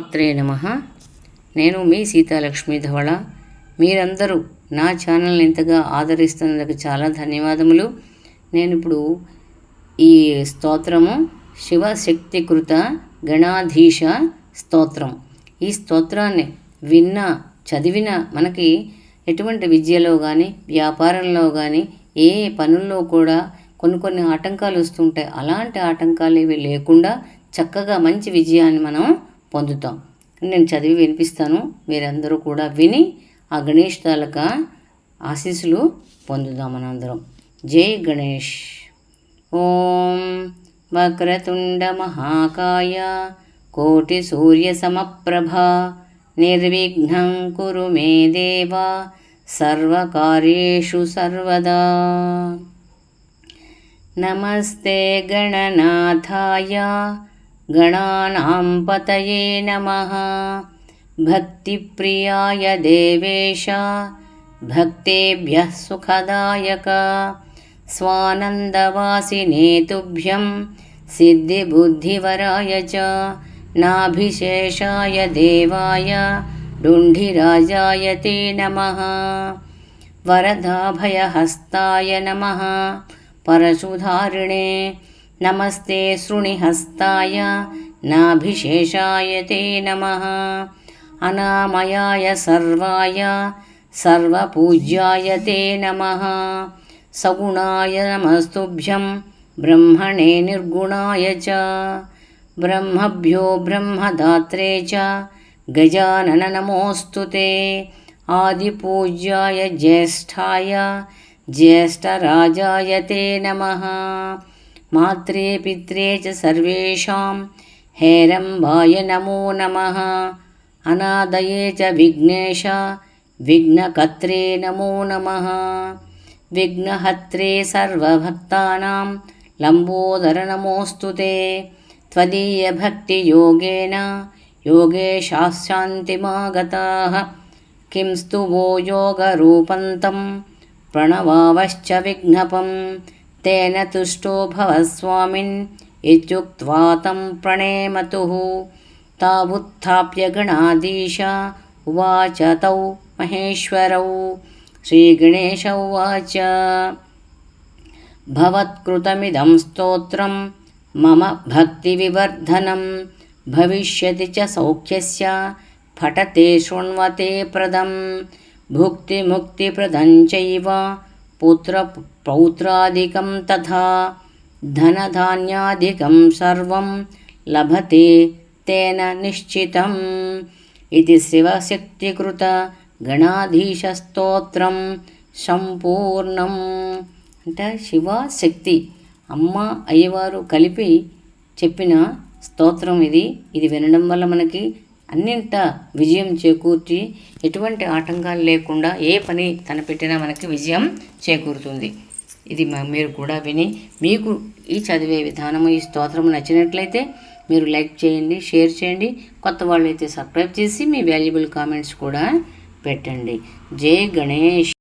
మాత్రే నమ. నేను మీ సీతాలక్ష్మి ధవళ. మీరందరూ నా ఛానల్ని ఎంతగా ఆదరిస్తున్నందుకు చాలా ధన్యవాదములు. నేను ఇప్పుడు ఈ స్తోత్రము శివశక్తికృత గణాధీశ స్తోత్రం. ఈ స్తోత్రాన్ని విన్న చదివిన మనకి ఎటువంటి విద్యలో కానీ వ్యాపారంలో కానీ ఏ పనుల్లో కూడా కొన్ని కొన్ని ఆటంకాలు వస్తుంటాయి. అలాంటి ఆటంకాలు ఇవి లేకుండా చక్కగా మంచి విజయాన్ని మనం పొందుతాం. నేను చదివి వినిపిస్తాను. మీరందరూ కూడా విని ఆ గణేష్ తాలూకా ఆశీస్సులు పొందుదాం మనందరం జై గణేష్. ఓం వక్రతుండ మహాకాయ కోటి సూర్య సమప్రభ నిర్విఘ్నం కురు మే దేవ సర్వకార్యేషు సర్వదా. నమస్తే గణనాథాయ गणानां पतये नमः भक्तिप्रियाय देवेश भक्तेभ्यः सुखदायक स्वानन्दवासिने तुभ्यं सिद्धिबुद्धिवराय च नाभिशेषाय देवाय डुण्ढिराजाय ते नमः वरदाभयहस्ताय नमः परशुधारिणे नमस्ते शृणिहस्ताय नाभिशेषाय ते नमः अनामयाय सर्वाय सर्वपूज्याय ते नमः सगुणाय नमस्तुभ्यं ब्रह्मणे निर्गुणाय च ब्रह्मभ्यो ब्रह्मदात्रे च गजानन नमोऽस्तु ते आदिपूज्याय ज्येष्ठाय ज्येष्ठराजाय ते नमः मात्रे पित्रे च सर्वेषां हेरम्बाय नमो नमः अनादये च विघ्नेश विघ्नकर्त्रे नमो नमः विघ्नहत्रे सर्वभक्तानां लम्बोदर नमोऽस्तु ते त्वदीयभक्तियोगेन योगेशाशान्तिमागताः किं स्तुवो योगरूपन्तं प्रणवावश्च विघ्नपं తేన తుష్టో భవస్వామిన్ ఇత్యుక్త్వా తం ప్రణేమతు తావుత్థాప్య గణాదీశ ఉవాచ తౌ మహేశ్వరౌ శ్రీగణేశ ఉవాచ భవత్కృతమిదం స్తోత్రం మమ భక్తివివర్ధనం భవిష్యతి చ సౌఖ్యస్య ఫటతే శృణ్వతే ప్రదం భుక్తిముక్తిప్రదం చైవ चैव पुत्रपौत्रादिकं तथा धनधान्यादिकं सर्वं लभते तेन निश्चितम् इति शिवशक्तिकृत గణాధీశస్తోత్రం సంపూర్ణం అంటే శివ శక్తి అమ్మ అయ్యవారు కలిపి చెప్పిన స్తోత్రం ఇది ఇది వినడం వల్ల మనకి అన్నింట విజయం చేకూర్చి ఎటువంటి ఆటంకాలు లేకుండా ఏ పని తనపెట్టినా మనకి విజయం చేకూరుతుంది. ఇది మీరు కూడా విని మీకు ఈ చదివే విధానము ఈ స్తోత్రం నచ్చినట్లయితే మీరు లైక్ చేయండి షేర్ చేయండి. కొత్త వాళ్ళు అయితే సబ్స్క్రైబ్ చేసి మీ వాల్యుబుల్ కామెంట్స్ కూడా పెట్టండి. జై గణేష్!